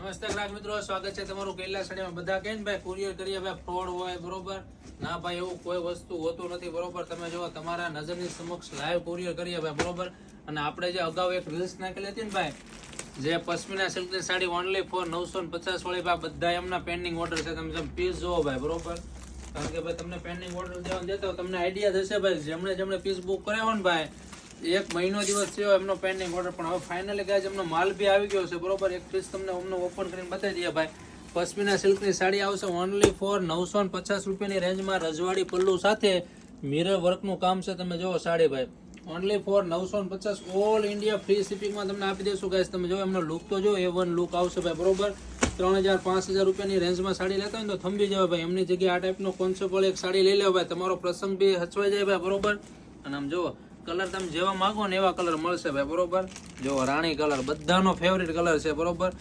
નમસ્તે ગ્રાહક મિત્રો, સ્વાગત છે તમારું કૈલાસ સડીમાં બધા કે ભાઈ કુરિયર કરીએ ભાઈ ફ્રોડ હોય, બરોબર? ના ભાઈ, એવું કોઈ વસ્તુ હોતું નથી, બરોબર? તમે જો તમારા નજરની સમક્ષ લાઈવ કુરિયર કરીએ ભાઈ બરોબર? અને આપણે જે અગાઉ એક રીલ્સ નાખેલી હતી ને ભાઈ, જે પશ્મિના સિલ્કની સાડી ઓનલી ફોર નવસો ને પચાસ વાળી, ભાઈ, બધા એમના પેન્ડિંગ ઓર્ડર છે. તમે જેમ પીસ જોવો ભાઈ, બરોબર? કારણ કે ભાઈ, તમને પેન્ડિંગ ઓર્ડર દેવાનું દેતો તમને આઈડિયા થશે ભાઈ જેમણે જેમણે પીસ બુક કર્યા હોય ને ભાઈ એક મહિનો દિવસ થયો એમનો પેન્ડિંગ ઓર્ડર પણ હવે ફાઇનલી ગાય એમનો માલ બી આવી ગયો છે, બરોબર? એક પીસ તમને અમને ઓપન કરીને બતાવી દઈએ ભાઈ. પશ્મિના સિલ્કની સાડી આવશે ઓનલી ફોર નવસો ને પચાસ રૂપિયાની રેન્જમાં રજવાડી પલ્લુ સાથે મિરર વર્કનું કામ છે, તમે જુઓ સાડી ભાઈ. ઓનલી ફોર નવસો ને પચાસ ઓલ ઇન્ડિયા ફ્રી શિપિંગમાં તમને આપી દઈશું ગાય તમે જો એમનો લુક તો જો એ વન લુક આવશે ભાઈ, બરોબર? ત્રણ હજાર, પાંચ હજાર રૂપિયાની રેન્જમાં સાડી લેતા હોય તો થંભી જવાય ભાઈ. એમની જગ્યાએ આ ટાઈપનો કોન્સેપ્ટ એક સાડી લઈ લેવા ભાઈ. તમારો પ્રસંગ બી હચવાઈ જાય ભાઈ, બરોબર? અને આમ જુઓ કલર તમે જેવા માંગો ને એવા કલર મળશે ભાઈ, બરોબર? જો રાણી કલર બધાનો ફેવરિટ કલર છે, બરોબર?